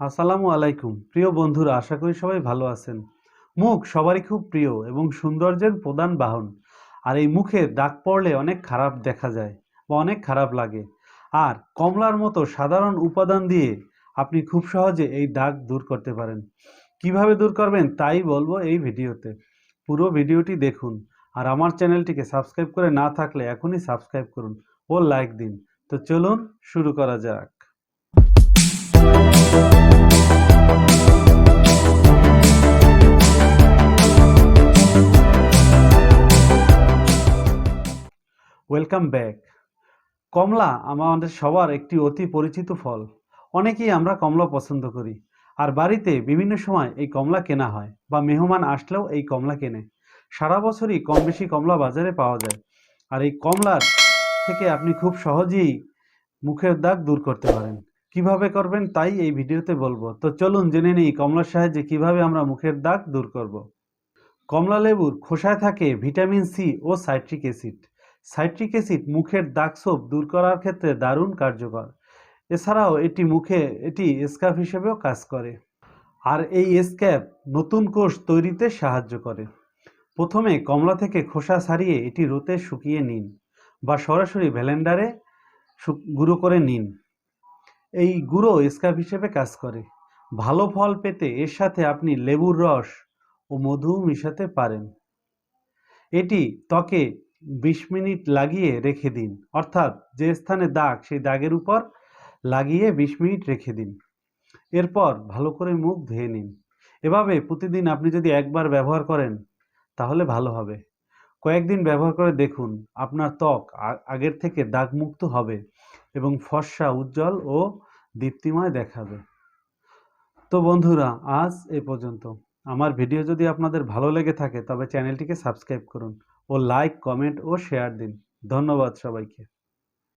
আসসালামু আলাইকুম। প্রিয় বন্ধুরা, আশা করি সবাই ভালো আছেন। মুখ সবারই খুব প্রিয় এবং সৌন্দর্যের প্রধান বাহন। আর এই মুখে দাগ পড়লে অনেক খারাপ দেখা যায় বা অনেক খারাপ লাগে। আর কমলার মতো সাধারণ উপাদান দিয়ে আপনি খুব সহজে এই দাগ দূর করতে পারেন। কীভাবে দূর করবেন তাই বলব এই ভিডিওতে। পুরো ভিডিওটি দেখুন আর আমার চ্যানেলটিকে সাবস্ক্রাইব করে না থাকলে এখনই সাবস্ক্রাইব করুন ও লাইক দিন। তো চলুন শুরু করা যাক। ওয়েলকাম ব্যাক কমলা আমাদের সবার একটি অতি পরিচিত ফল। অনেকেই আমরা কমলা পছন্দ করি। আর বাড়িতে বিভিন্ন সময় এই কমলা কেনা হয় বা মেহমান আসলেও এই কমলা কেনে। সারা বছরই কম বেশি কমলা বাজারে পাওয়া যায়। আর এই কমলার থেকে আপনি খুব সহজেই মুখের দাগ দূর করতে পারেন। কীভাবে করবেন তাই এই ভিডিওতে বলব। তো চলুন জেনে নিই কমলার সাহায্যে কীভাবে আমরা মুখের দাগ দূর করব। কমলা লেবুর খোসায় থাকে ভিটামিন সি ও সাইট্রিক অ্যাসিড। সাইট্রিক অ্যাসিড মুখের দাগ ছোপ দূর করার ক্ষেত্রে দারুণ কার্যকর। এছাড়াও এটি মুখে এটি স্কার্ফ হিসেবেও কাজ করে। আর এই স্ক্যাপ নতুন কোষ তৈরিতে সাহায্য করে। প্রথমে কমলা থেকে খোসা ছাড়িয়ে এটি রোতে শুকিয়ে নিন বা সরাসরি ভ্যালেন্ডারে গুঁড়ো করে নিন। এই গুঁড়ো স্কার্ফ হিসেবে কাজ করে। ভালো ফল পেতে এর সাথে আপনি লেবুর রস ও মধু মিশাতে পারেন। এটি ত্বকে বিশ মিনিট লাগিয়ে রেখে দিন, অর্থাৎ যে স্থানে দাগ, সেই দাগের উপর লাগিয়ে বিশ মিনিট রেখে দিন। এরপর ভালো করে মুখ ধুয়ে নিন। এভাবে প্রতিদিন আপনি যদি একবার ব্যবহার করেন, তাহলে ভালো হবে। কয়েকদিন ব্যবহার করে দেখুন, আপনার ত্বক আগের থেকে দাগমুক্ত হবে এবং ফর্সা, উজ্জ্বল ও দীপ্তিময় দেখাবে। তো বন্ধুরা, আজ এ পর্যন্ত। আমার ভিডিও যদি আপনাদের ভালো লেগে থাকে, তবে চ্যানেলটিকে সাবস্ক্রাইব করুন ও লাইক, কমেন্ট ও শেয়ার দিন। ধন্যবাদ সবাইকে।